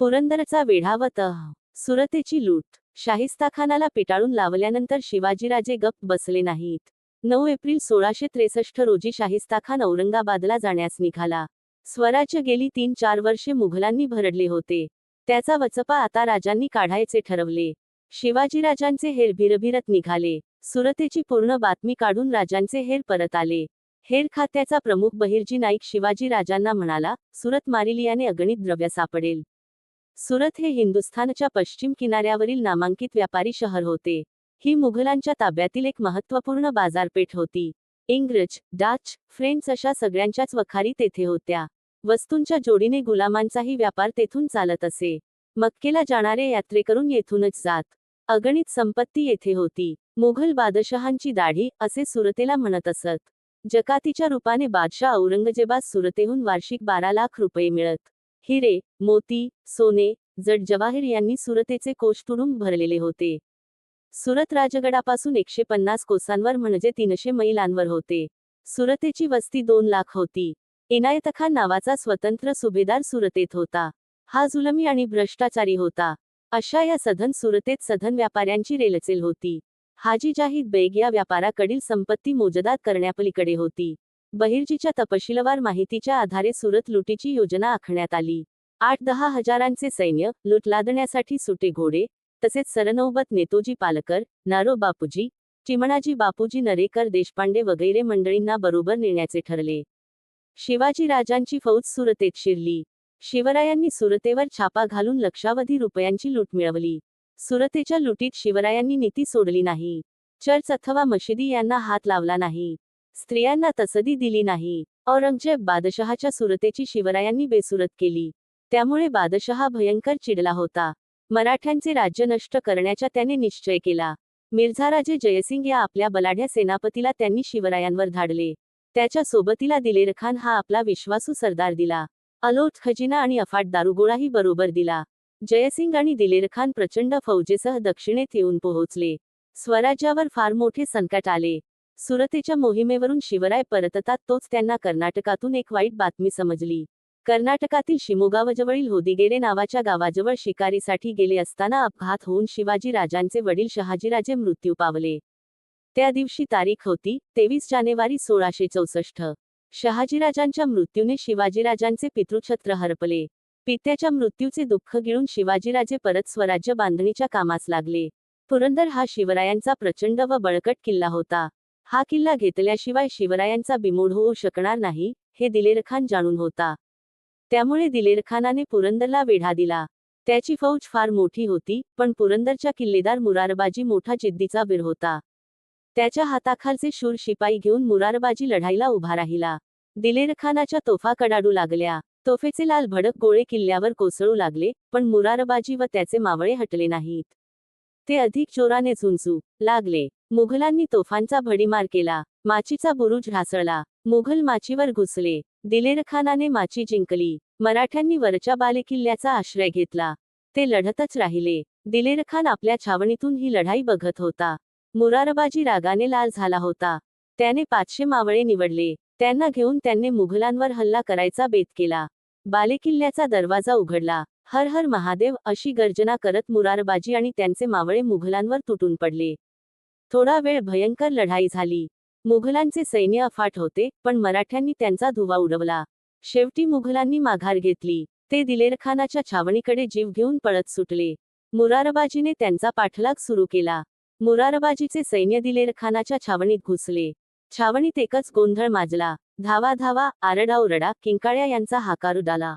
पुरंदरचा वेढा व तह. सुरतेची लूट. शाहिस्ताखानाला पिटाळून लावल्यानंतर शिवाजीराजे गप्प बसले नाहीत. नऊ एप्रिल सोळाशे त्रेसष्ट रोजी शाहिस्ताखान औरंगाबादला जाण्यास निघाला. स्वराज्य गेली तीन चार वर्षे मुघलांनी भरडले होते. त्याचा वचपा आता राजांनी काढायचे ठरवले. शिवाजीराजांचे हेर भिरभिरत निघाले. सुरतेची पूर्ण बातमी काढून राजांचे हेर परत आले. हेर खात्याचा प्रमुख बहिर्जी नाईक शिवाजी राजांना म्हणाला सुरत मारिलियाने अगणित द्रव्य सापडेल. सुरत हे हिंदुस्थानच्या पश्चिम किनाऱ्यावरील नामांकित व्यापारी शहर होते. ही मुघलांच्या ताब्यातील एक महत्त्वपूर्ण बाजारपेठ होती. इंग्रज डाच फ्रेंच अशा सगळ्यांच्याच वखारी तेथे होत्या. वस्तूंच्या जोडीने गुलामांचाही व्यापार तेथून चालत असे. मक्केला जाणारे यात्रेकरून येथूनच जात. अगणित संपत्ती येथे होती. मुघल बादशहांची दाढी असे सुरतेला म्हणत असत. जकातीच्या रूपाने बादशाह औरंगजेबास सुरतेहून वार्षिक बारा लाख रुपये मिळत. हिरे मोती सोने जड जवाहीर यांनी सुरतेचे कोष तुडुंब भरलेले होते. सुरत राजगडापासून एकशे पन्नास कोसांवर म्हणजे तीनशे मैलांवर होते. सुरतेची वस्ती दोन लाख होती. इनायतखान नावाचा स्वतंत्र सुभेदार सुरतेत होता. हा जुलमी आणि भ्रष्टाचारी होता. अशा या सधन सुरतेत सधन व्यापाऱ्यांची रेलचेल होती. हाजी जाहीद बेग या व्यापाराकडील संपत्ती मोजदाद करण्यापलीकडे होती. बहिर्जीच्या तपशीलवार माहितीच्या आधारे सुरत लुटीची योजना आखण्यात आली. आठ दहा हजारांचे सैन्य लूट लादण्यासाठी सुटे घोडे तसेच सरनौबत नेतोजी पालकर नारो बापूजी चिमणाजी बापूजी नरेकर देशपांडे वगैरे मंडळींना बरोबर नेण्याचे ठरले. शिवाजी राजांची फौज सुरतेत शिरली. शिवरायांनी सुरतेवर छापा घालून लक्षावधी रुपयांची लूट मिळवली. सुरतेच्या लुटीत शिवरायांनी नीती सोडली नाही. चर्च अथवा मशिदी यांना हात लावला नाही. स्त्रियांना तसदी दिली नाही. औरंगजेब बादशहाच्या सुरतेची शिवरायांनी बेसुरत केली. त्यामुळे बादशहा भयंकर चिडला होता. मराठ्यांचे राज्य नष्ट करण्याचा त्याने निश्चय केला. मिर्झाराजे जयसिंग या आपल्या बलाढ्या सेनापतीला त्यांनी शिवरायांवर धाडले. त्याच्या सोबतीला दिलेरखान हा आपला विश्वासू सरदार दिला. अलोट खजिना आणि अफाट दारुगोळाही बरोबर दिला. जयसिंग आणि दिलेरखान प्रचंड फौजेसह दक्षिणेत येऊन पोहोचले. स्वराज्यावर फार मोठे संकट आले. सुरतेच्या मोहिमेवरून शिवराय परततात तोच त्यांना कर्नाटकातून एक वाईट बातमी समजली. कर्नाटकातील शिमोगावजवळील होदिगेरे नावाच्या गावाजवळ शिकारीसाठी गेले असताना अपघात होऊन शिवाजी राजांचे वडील शहाजीराजे मृत्यू पावले. त्या दिवशी तारीख होती तेवीस जानेवारी सोळाशे चौसष्ट. शहाजीराजांच्या मृत्यूने शिवाजीराजांचे पितृछत्र हरपले. पित्याच्या मृत्यूचे दुःख गिळून शिवाजीराजे परत स्वराज्य बांधणीच्या कामास लागले. पुरंदर हा शिवरायांचा प्रचंड व बळकट किल्ला होता. हा किल्ला घेतल्याशिवाय शिवरायांचा बिमोड होऊ शकणार नाही हे दिलेरखान जाणून होता. त्यामुळे दिलेरखानाने पुरंदरला वेढा दिला. त्याची फौज फार मोठी होती पण पुरंदरच्या किल्लेदार मुरारबाजी मोठा जिद्दीचा वीर होता. त्याच्या हाताखालचे शूर शिपाई घेऊन मुरारबाजी लढाईला उभा राहिला. दिलेरखानाच्या तोफा कडाडू लागल्या. तोफेचे लाल भडक गोळे किल्ल्यावर कोसळू लागले पण मुरारबाजी व त्याचे मावळे हटले नाहीत. ते अधिक जोराने झुंजू लागले. मुघलांनी तोफांचा भडीमार केला. माचीचा बुरुज ढासळला. मुघल माचीवर घुसले. दिलेरखानाने माची जिंकली. मराठ्यांनी वरच्या बालेकिल्ल्याचा आश्रय घेतला. ते लढतच राहिले. दिलेरखान आपल्या छावणीतून ही लढाई बघत होता. मुरारबाजी रागाने लाल झाला होता. त्याने पाचशे मावळे निवडले. त्यांना घेऊन त्यांनी मुघलांवर हल्ला करायचा बेत केला. बालेकिल्ल्याचा दरवाजा उघडला. हर हर महादेव अशी गर्जना करत मुरारबाजी आणि त्यांचे मावळे मुघलांवर तुटून पडले. थोडा वेळ भयंकर लढाई झाली. मुघलांचे सैन्य अफाट होते पण मराठ्यांनी त्यांचा धुवा उडवला. शेवटी मुघलांनी माघार घेतली. ते दिलेरखानाच्या छावणीकडे जीव घेऊन पळत सुटले. मुरारबाजीने त्यांचा पाठलाग सुरू केला. मुरारबाजीचे सैन्य दिलेरखानाच्या छावणीत घुसले. छावणीत एकच गोंधळ माजला. धावा धावा आरडा ओरडा किंकाळ्या यांचा हाकार उडाला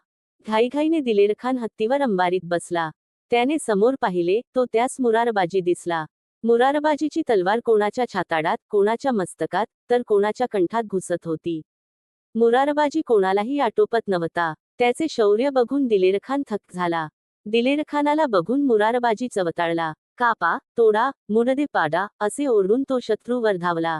घाईघाईने दिलेरखान हत्तीवर अंबारीत बसला. त्याने समोर पाहिले तो त्यास मुरारबाजी दिसला. मुरारबाजीची तलवार कोणाच्या छाताडात कोणाच्या मस्तकात तर कोणाच्या कंठात घुसत होती. मुरारबाजी कोणालाही आटोपत नव्हता. त्याचे शौर्य बघून दिलेरखान थक झाला. दिलेरखानाला बघून मुरारबाजी चवताळला. कापा तोडा मुडदे पाडा असे ओरडून तो शत्रूवर धावला.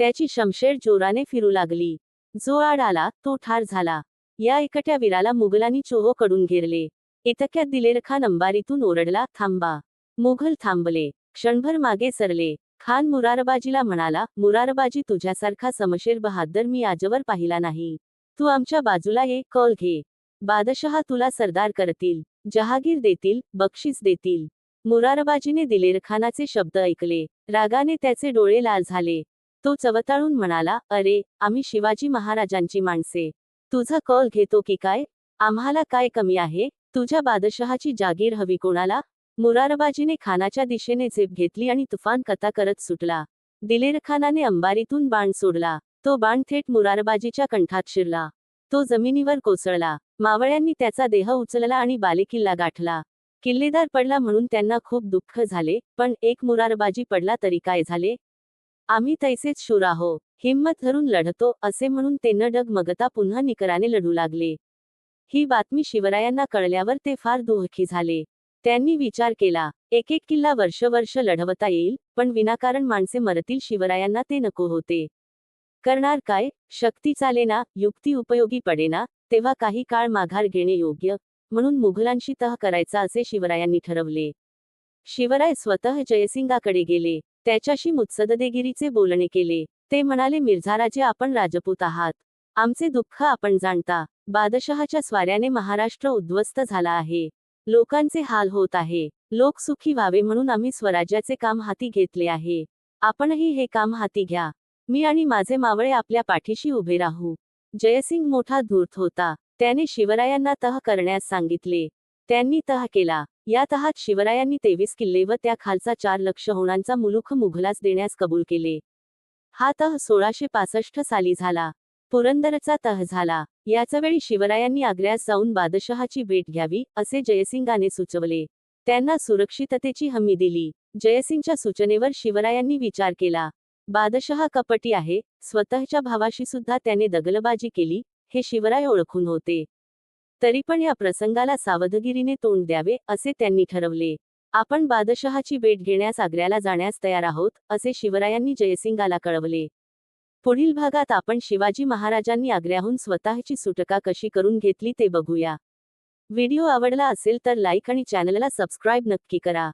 त्याची शमशेर जोराने फिरू लागली. जो आड आला तो ठार झाला. या एकट्या वीराला मुघलांनी चोहो कडून घेरले. इतक्यात दिलेरखान अंबारीतून ओरडला थांबा. मुघल थांबले. क्षणभर मागे सरले. खान मुरारबाजीला म्हणाला मुरारबाजी तुझ्यासारखा समशेर बहादर मी आजवर पाहिला नाही. तू आमच्या बाजूला ये कॉल घे. बादशहा तुला सरदार करतील. जहागीर देतील बक्षीस देतील. मुरारबाजीने दिलेरखानाचे शब्द ऐकले. रागाने त्याचे डोळे लाल झाले. तो चवताळून म्हणाला अरे आम्ही शिवाजी महाराजांची माणसे. तुझा कॉल घेतो की काय? आम्हाला काय कमी आहे? तुझ्या बादशहाची जागीर हवी कोणाला? मुरारबाजीने खानाच्या दिशेने झेप घेतली आणि तुफान कथा करत सुटला. दिलेरखानाने अंबारीतून बाण सोडला. तो बाण थेट मुरारबाजीच्या कंठात शिरला. तो जमिनीवर कोसळला. मावळ्यांनी त्याचा देह उचलला आणि बालेकिल्ला गाठला. किल्लेदार पडला म्हणून त्यांना खूप दुःख झाले पण एक मुरारबाजी पडला तरी काय झाले? आम्ही तैसेच शूर आहो. हिंमत धरून लढतो असे म्हणून ते न डगमगता पुन्हा निकराने लढू लागले. ही बातमी शिवरायांना कळल्यावर ते फार दुःखी झाले. त्यांनी विचार केला एक एक किल्ला वर्ष वर्ष लढवता येईल पण विनाकारण माणसे मरतील शिवरायांना ते नको होते. करणार काय? शक्ती चालेना युक्ती उपयोगी पडेना तेव्हा काही काळ माघार घेणे योग्य म्हणून मुघलांशी तह करायचा असे शिवरायांनी ठरवले. शिवराय स्वतः जयसिंगाकडे गेले. त्याच्याशी मुत्सददेगिरीचे बोलणे केले. ते म्हणाले मिर्झाराजे आपण राजपूत आहात. आमचे दुःख आपण जाणता. बादशहाच्या स्वाऱ्याने महाराष्ट्र उद्ध्वस्त झाला आहे. लोकांचे हाल होत आहे. लोक सुखी व्हावे म्हणून आम्ही स्वराज्याचे काम हाती घेतले आहे. आपणही हे काम हाती घ्या. मी आणि माझे मावळे आपल्या पाठीशी उभे राहू. जयसिंग मोठा धूर्त होता. त्याने शिवरायांना तह करण्यास सांगितले. त्यांनी तह केला. या तहात शिवरायांनी तेवीस किल्ले व त्या खालचा चार लक्ष होणांचा मुलुख मुघलास देण्यास कबूल केले. हा तह सोळाशे पासष्ट साली झाला. पुरंदरचा तह झाला. याचवेळी शिवरायांनी आग्र्यास जाऊन बादशहाची भेट घ्यावी असे जयसिंगाने सुचवले. त्यांना सुरक्षिततेची हमी दिली. जयसिंगच्या सूचनेवर शिवरायांनी विचार केला. बादशहा कपटी आहे स्वतःच्या भावाशी सुद्धा त्याने दगलबाजी केली हे शिवराय ओळखून होते. तरी पण या प्रसंगाला सावधगिरीने तोंड द्यावे असे त्यांनी ठरवले. आपण बादशहाची भेट घेण्यास आग्र्याला जाण्यास तयार आहोत असे शिवरायांनी जयसिंगाला कळवले. पुढील भागात आपण शिवाजी महाराजांनी आग्र्याहून स्वतःची सुटका कशी करून घेतली ते बघूया. व्हिडिओ आवडला असेल तर लाईक आणि चॅनलला सबस्क्राईब नक्की करा.